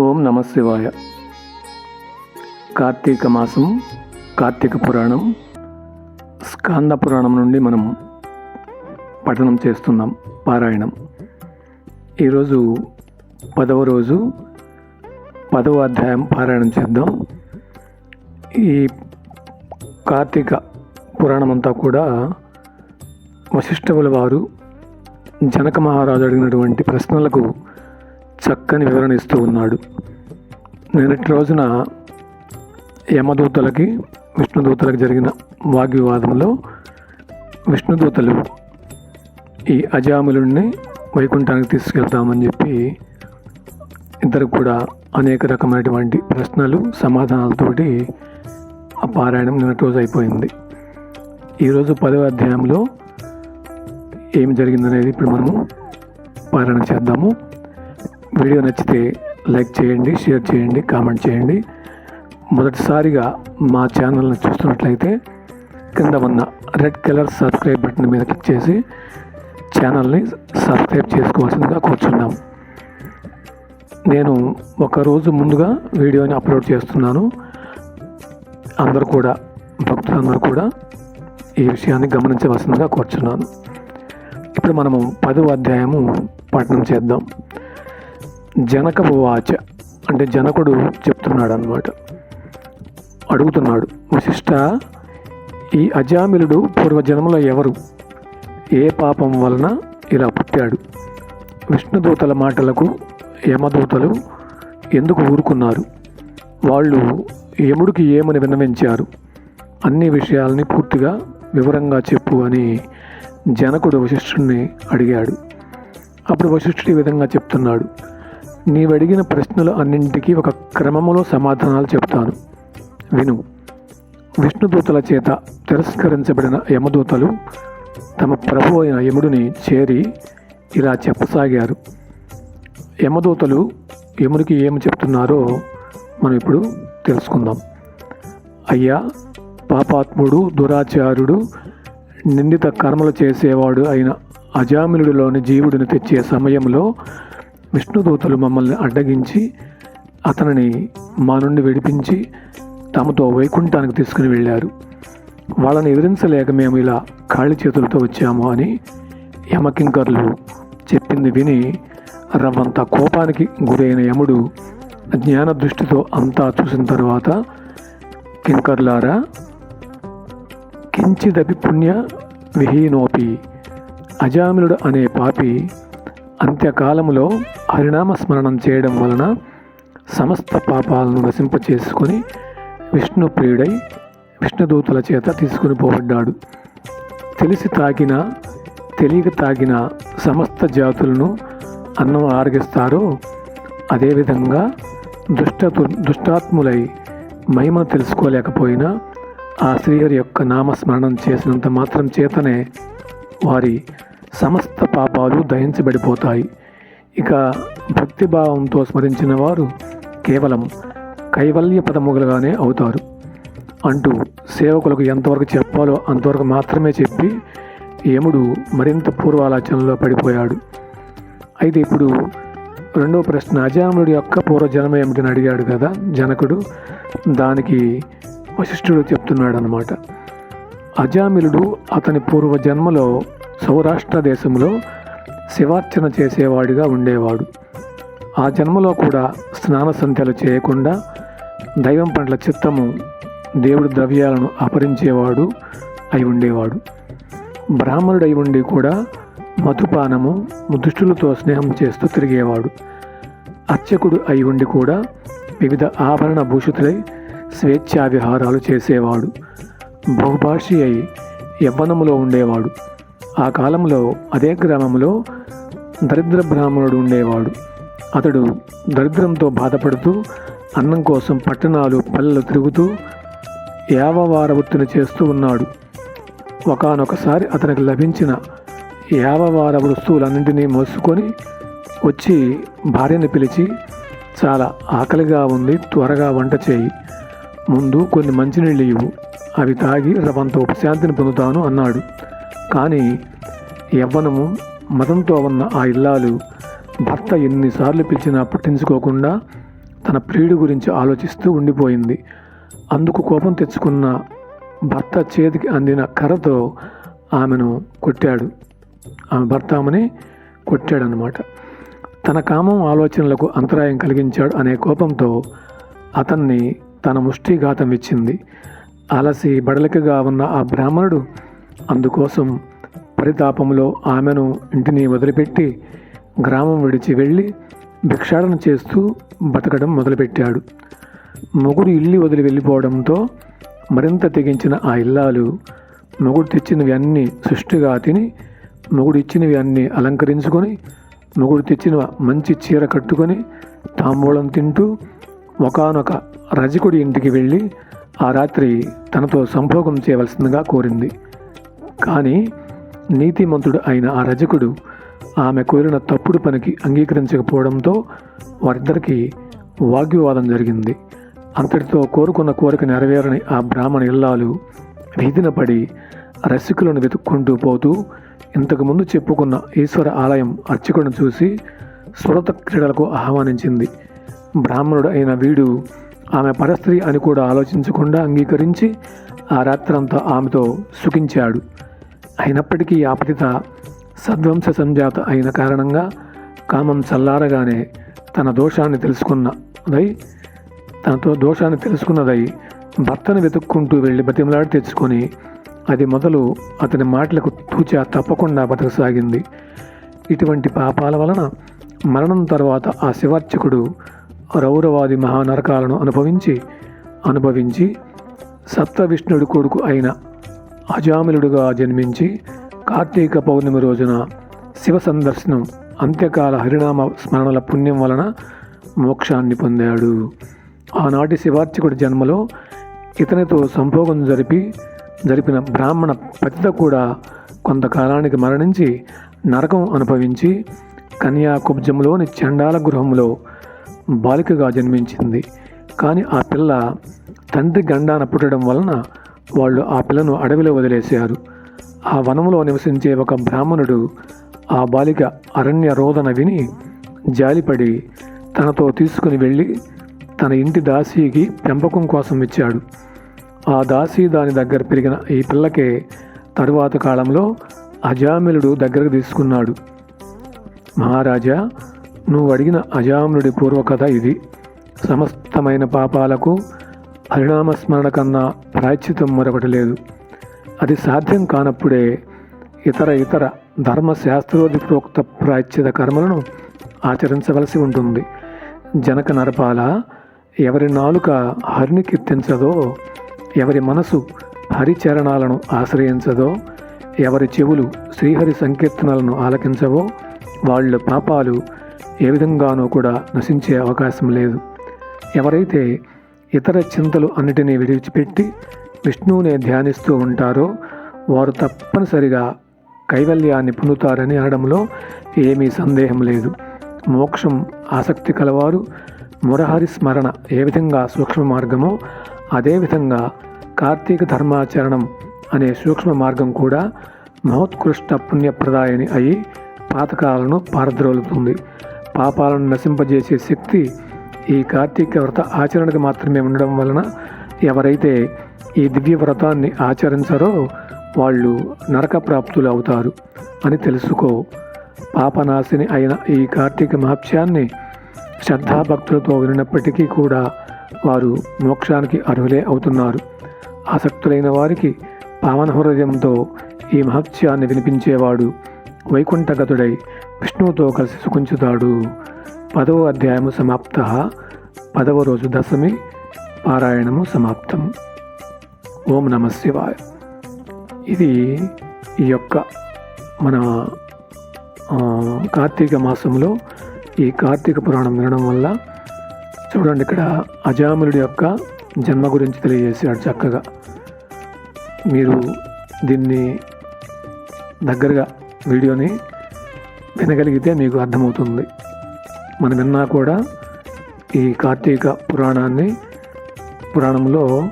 ఓం నమ శివాయ. కార్తీక మాసం కార్తీక పురాణం స్కాంద పురాణం నుండి మనం పఠనం చేస్తున్నాం పారాయణం. ఈరోజు పదవ రోజు పదవ అధ్యాయం పారాయణం చేద్దాం. ఈ కార్తీక పురాణం అంతా కూడా వశిష్ఠముల వారు జనక మహారాజు అడిగినటువంటి ప్రశ్నలకు చక్కని వివరణ ఇస్తూ ఉన్నాడు. నిన్నటి రోజున యమదూతలకి విష్ణుదూతలకు జరిగిన వాగ్వివాదంలో విష్ణుదూతలు ఈ అజాములుణ్ణి వైకుంఠానికి తీసుకెళ్తామని చెప్పి ఇద్దరు కూడా అనేక రకమైనటువంటి ప్రశ్నలు సమాధానాలతోటి ఆ పారాయణం నిన్నటి రోజు అయిపోయింది. ఈరోజు పదవ అధ్యాయంలో ఏం జరిగిందనేది ఇప్పుడు మనము పారాయణ చేద్దాము. వీడియో నచ్చితే లైక్ చేయండి షేర్ చేయండి కామెంట్ చేయండి. మొదటిసారిగా మా ఛానల్ని చూస్తున్నట్లయితే కింద ఉన్న రెడ్ కలర్ సబ్స్క్రైబ్ బటన్ మీద క్లిక్ చేసి ఛానల్ని సబ్స్క్రైబ్ చేసుకోవాల్సిందిగా కూర్చున్నాం. నేను ఒక రోజు ముందుగా వీడియోని అప్లోడ్ చేస్తున్నాను. అందరూ కూడా భక్తులందరూ కూడా ఈ విషయాన్ని గమనించవలసిందిగా కూర్చున్నాను. ఇప్పుడు మనము పదవ అధ్యాయము పఠనం చేద్దాం. జనక వాచ అంటే జనకుడు చెప్తున్నాడు అనమాట అడుగుతున్నాడు వశిష్ట ఈ అజామిలుడు పూర్వజన్మలో ఎవరు? ఏ పాపం వలన ఇలా పుట్టాడు? విష్ణుదూతల మాటలకు యమదూతలు ఎందుకు ఊరుకున్నారు? వాళ్ళు యముడికి ఏమని విన్నవించారు? అన్ని విషయాల్ని పూర్తిగా వివరంగా చెప్పు అని జనకుడు వశిష్ఠుడిని అడిగాడు. అప్పుడు వశిష్ఠుడు ఈ విధంగా చెప్తున్నాడు. నీవడిగిన ప్రశ్నలు అన్నింటికీ ఒక క్రమములో సమాధానాలు చెప్తాను. విను. విష్ణుదూతల చేత తిరస్కరించబడిన యమదూతలు తమ ప్రభు అయిన యముడిని చేరి ఇలా చెప్పసాగారు. యమదూతలు యముడికి ఏమి చెప్తున్నారో మనం ఇప్పుడు తెలుసుకుందాం. అయ్యా పాపాత్ముడు దురాచారుడు నిందిత కర్మలు చేసేవాడు అయిన అజామినుడిలోని జీవుడిని తెచ్చే సమయంలో విష్ణుదూతలు మమ్మల్ని అడ్డగించి అతనిని మా నుండి విడిపించి తమతో వైకుంఠానికి తీసుకుని వెళ్ళారు. వాళ్ళని ఎదిరించలేక మేము ఇలా ఖాళీ చేతులతో వచ్చాము అని యమకింకర్లు చెప్పింది విని రవ్వంత కోపానికి గురైన యముడు జ్ఞాన దృష్టితో అంతా చూసిన తర్వాత కింకర్లారా కించిదపి పుణ్య విహీనోపి అజామిలుడు అనే పాపి అంత్యకాలములో హరినామ స్మరణం చేయడం వలన సమస్త పాపాలను నశింపచేసుకొని విష్ణుప్రియుడై విష్ణుదూతుల చేత తీసుకుని పోబడ్డాడు. తెలిసి తాగిన తెలియక తాగిన సమస్త జాతులను అన్నం ఆరగిస్తారో అదేవిధంగా దుష్ట దుష్టాత్ములై మహిమను తెలుసుకోలేకపోయినా ఆ శ్రీహరి యొక్క నామస్మరణం చేసినంత మాత్రం చేతనే వారి సమస్త పాపాలు దహించబడిపోతాయి. ఇక భక్తిభావంతో స్మరించిన వారు కేవలం కైవల్య పదముగలుగానే అవుతారు. అంటూ సేవకులకు ఎంతవరకు చెప్పాలో అంతవరకు మాత్రమే చెప్పి యముడు మరింత పూర్వాలోచనలో పడిపోయాడు. అయితే ఇప్పుడు రెండో ప్రశ్న అజాముడి యొక్క పూర్వజన్మ ఏమిటని అడిగాడు కదా జనకుడు. దానికి వశిష్ఠుడు చెప్తున్నాడు అనమాట అజామిలుడు అతని పూర్వజన్మలో సౌరాష్ట్ర దేశంలో శివార్చన చేసేవాడిగా ఉండేవాడు. ఆ జన్మలో కూడా స్నాన సంధ్యలు చేయకుండా దైవం పట్ల చిత్తము దేవుడి ద్రవ్యాలను అపరించేవాడు అయి ఉండేవాడు. బ్రాహ్మణుడై ఉండి కూడా మధుపానము దుష్టులతో స్నేహం చేస్తూ తిరిగేవాడు. అర్చకుడు అయి ఉండి కూడా వివిధ ఆభరణ భూషితులై స్వేచ్ఛా విహారాలు చేసేవాడు. బహుభాషి అయి యవ్వనములో ఉండేవాడు. ఆ కాలంలో అదే గ్రామంలో దరిద్ర బ్రాహ్మణుడు ఉండేవాడు. అతడు దరిద్రంతో బాధపడుతూ అన్నం కోసం పట్టణాలు పల్లెలు తిరుగుతూ యావవార వృత్తిని చేస్తూ ఉన్నాడు. ఒకనొకసారి అతనికి లభించిన యావవార వస్తువులన్నింటినీ మోసుకొని వచ్చి భార్యని పిలిచి చాలా ఆకలిగా ఉంది త్వరగా వంట చేయి. ముందు కొన్ని మంచినీళ్ళు ఇవ్వు. అవి తాగి రవంత ఉపశాంతిని పొందుతాను అన్నాడు. కానీ యవ్వనము మతంతో ఉన్న ఆ ఇల్లాలు భర్త ఎన్నిసార్లు పిలిచినా పట్టించుకోకుండా తన ప్రియుడి గురించి ఆలోచిస్తూ ఉండిపోయింది. అందుకు కోపం తెచ్చుకున్న భర్త చేతికి అందిన కర్రతో ఆమెను కొట్టాడు. ఆమె భర్త ఆమెని కొట్టాడనమాట తన కామం ఆలోచనలకు అంతరాయం కలిగించాడు అనే కోపంతో అతన్ని తన ముష్టిఘాతం ఇచ్చింది. అలసి బడలికగా ఉన్న ఆ బ్రాహ్మణుడు అందుకోసం పరితాపంలో ఆమెను ఇంటిని వదిలిపెట్టి గ్రామం విడిచి వెళ్ళి భిక్షాటన చేస్తూ బతకడం మొదలుపెట్టాడు. మొగుడు ఇల్లు వదిలి వెళ్ళిపోవడంతో మరింత తెగించిన ఆ ఇల్లాలు మొగుడు తెచ్చినవి అన్నీ సుష్టిగా తిని మొగుడు ఇచ్చినవి అన్నీ అలంకరించుకొని మొగుడు తెచ్చిన మంచి చీర కట్టుకొని తాంబూలం తింటూ ఒకానొక రజకుడి ఇంటికి వెళ్ళి ఆ రాత్రి తనతో సంభోగం చేయవలసిందిగా కోరింది. కానీ నీతిమంతుడు అయిన ఆ రజకుడు ఆమె కోరిన తప్పుడు పనికి అంగీకరించకపోవడంతో వారిద్దరికీ వాగ్వివాదం జరిగింది. అంతటితో కోరుకున్న కోరిక నెరవేరని ఆ బ్రాహ్మణ ఇల్లాలు వీధిన పడి రసికులను వెతుక్కుంటూ పోతూ ఇంతకుముందు చెప్పుకున్న ఈశ్వర ఆలయం అర్చకులను చూసి సురత క్రీడలకు ఆహ్వానించింది. బ్రాహ్మణుడు అయిన వీడు ఆమె పరస్త్రీ అని కూడా ఆలోచించకుండా అంగీకరించి ఆ రాత్రంతా ఆమెతో సుఖించాడు. అయినప్పటికీ ఆపతిత సద్వంశ సంజాత అయిన కారణంగా కామం చల్లారగానే తన దోషాన్ని తెలుసుకున్నదై తనతో దోషాన్ని తెలుసుకున్నదై భర్తను వెతుక్కుంటూ వెళ్ళి బతిమలాడి తెచ్చుకొని అది మొదలు అతని మాటలకు తూచా తప్పకుండా బతకసాగింది. ఇటువంటి పాపాల వలన మరణం తర్వాత ఆ శివార్చకుడు రౌరవాది మహానరకాలను అనుభవించి అనుభవించి సప్తవిష్ణుడి కొడుకు అయిన అజామిలుడుగా జన్మించి కార్తీక పౌర్ణమి రోజున శివ సందర్శనం అంత్యకాల హరినామ స్మరణల పుణ్యం వలన మోక్షాన్ని పొందాడు. ఆనాటి శివార్చకుడి జన్మలో ఇతనితో సంభోగం జరిపి జరిపిన బ్రాహ్మణ పతిత కూడా కొంతకాలానికి మరణించి నరకం అనుభవించి కన్యాకుబ్జంలోని చండాల గృహంలో బాలికగా జన్మించింది. కానీ ఆ పిల్ల తండ్రి గండాన పుట్టడం వలన వాళ్ళు ఆ పిల్లను అడవిలో వదిలేశారు. ఆ వనంలో నివసించే ఒక బ్రాహ్మణుడు ఆ బాలిక అరణ్య రోదన విని జాలిపడి తనతో తీసుకుని వెళ్ళి తన ఇంటి దాసీకి పెంపకం కోసం ఇచ్చాడు. ఆ దాసీ దాని దగ్గర పెరిగిన ఈ పిల్లకే తరువాత కాలంలో అజామిలుడు దగ్గరకు తీసుకున్నాడు. మహారాజా నువ్వు అడిగిన అజామునుడి పూర్వకథ ఇది. సమస్తమైన పాపాలకు పరిణామస్మరణ కన్నా ప్రాయశ్చితం మరొకటి లేదు. అది సాధ్యం కానప్పుడే ఇతర ఇతర ధర్మశాస్త్రోధిప్రోక్త ప్రోక్త కర్మలను ఆచరించవలసి ఉంటుంది. జనక నరపాల ఎవరి నాలుక హరిని కీర్తించదో ఎవరి మనసు హరిచరణాలను ఆశ్రయించదో ఎవరి చెవులు శ్రీహరి సంకీర్తనలను ఆలకించవో వాళ్ళ పాపాలు ఏ విధంగానూ కూడా నశించే అవకాశం లేదు. ఎవరైతే ఇతర చింతలు అన్నిటినీ విడిచిపెట్టి విష్ణువునే ధ్యానిస్తూ ఉంటారో వారు తప్పనిసరిగా కైవల్యాన్ని పొందుతారని అనడంలో ఏమీ సందేహం లేదు. మోక్షం ఆసక్తి కలవారు మురహరి స్మరణ ఏ విధంగా సూక్ష్మ మార్గమో అదేవిధంగా కార్తీక ధర్మాచరణం అనే సూక్ష్మ మార్గం కూడా మహోత్కృష్ట పుణ్యప్రదాయని అయి పాతకాలను పారద్రోలుతుంది. పాపాలను నశింపజేసే శక్తి ఈ కార్తీక వ్రత ఆచరణకు మాత్రమే ఉండడం వలన ఎవరైతే ఈ దివ్య వ్రతాన్ని ఆచరించరో వాళ్ళు నరక ప్రాప్తులు అవుతారు అని తెలుసుకో. పాపనాశిని అయిన ఈ కార్తీక మహత్యాన్ని శ్రద్ధాభక్తులతో వినప్పటికీ కూడా వారు మోక్షానికి అర్హులే అవుతున్నారు. ఆసక్తులైన వారికి పావన హృదయంతో ఈ మహత్యాన్ని వినిపించేవాడు వైకుంఠగతుడై విష్ణువుతో కలిసి సుఖించుతాడు పదవ అధ్యాయము సమాప్త. పదవ రోజు దశమి. పారాయణము సమాప్తం. ఓం నమ శివాయ. ఇది ఈ యొక్క మన కార్తీక మాసంలో ఈ కార్తీక పురాణం వినడం వల్ల చూడండి ఇక్కడ అజాములుడి యొక్క జన్మ గురించి తెలియజేశాడు చక్కగా. మీరు దీన్ని దగ్గరగా వీడియోని వినగలిగితే మీకు అర్థమవుతుంది. మనం విన్నా కూడా ఈ కార్తీక పురాణాన్ని పురాణంలో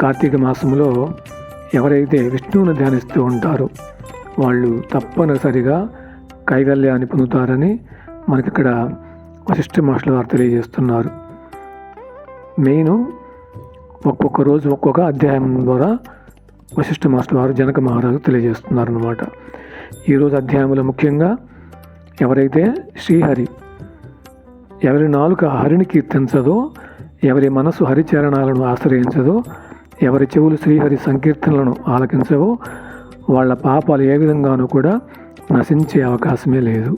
కార్తీక మాసంలో ఎవరైతే విష్ణువుని ధ్యానిస్తూ ఉంటారో వాళ్ళు తప్పనిసరిగా కైవల్యాన్ని పొందుతారని మనకిక్కడ వశిష్ఠ మహర్షుల వారు తెలియజేస్తున్నారు. మెయిన్ ఒక్కొక్క రోజు ఒక్కొక్క అధ్యాయం ద్వారా వశిష్ఠ మాస్టర్ వారు జనక మహారాజు తెలియజేస్తున్నారు అన్నమాట ఈరోజు అధ్యాయంలో ముఖ్యంగా ఎవరైతే శ్రీహరి ఎవరి నాలుక హరిని కీర్తించదో ఎవరి మనసు హరిచరణాలను ఆశ్రయించదో ఎవరి చెవులు శ్రీహరి సంకీర్తనలను ఆలకించవో వాళ్ళ పాపాలు ఏ విధంగానూ కూడా నశించే అవకాశమే లేదు.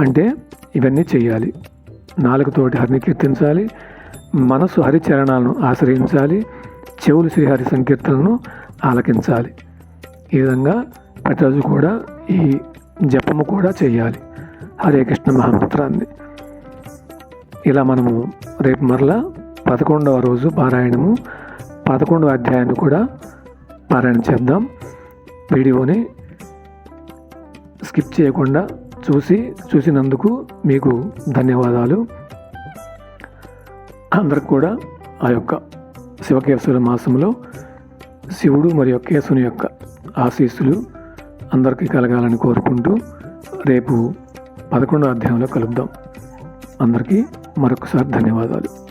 అంటే ఇవన్నీ చేయాలి నాలుగుతోటి హరిని కీర్తించాలి మనసు హరిచరణాలను ఆశ్రయించాలి చెవులు శ్రీహరి సంకీర్తనలను ఆలకించాలి. ఈ విధంగా ప్రతిరోజు కూడా ఈ జపము కూడా చేయాలి. హరే కృష్ణ మహామంత్రాన్ని. ఇలా మనము రేపు మరలా పదకొండవ రోజు పారాయణము పదకొండవ అధ్యాయాన్ని కూడా పారాయణ చేద్దాం. వీడియోని స్కిప్ చేయకుండా చూసి చూసినందుకు మీకు ధన్యవాదాలు. అందరికి కూడా ఆ యొక్క శివకేశ్వర మాసంలో శివుడు మరియు కేశవుని యొక్క ఆశీస్సులు అందరికీ కలగాలని కోరుకుంటూ రేపు పదకొండో అధ్యాయంలో కలుద్దాం. అందరికీ మరొకసారి ధన్యవాదాలు.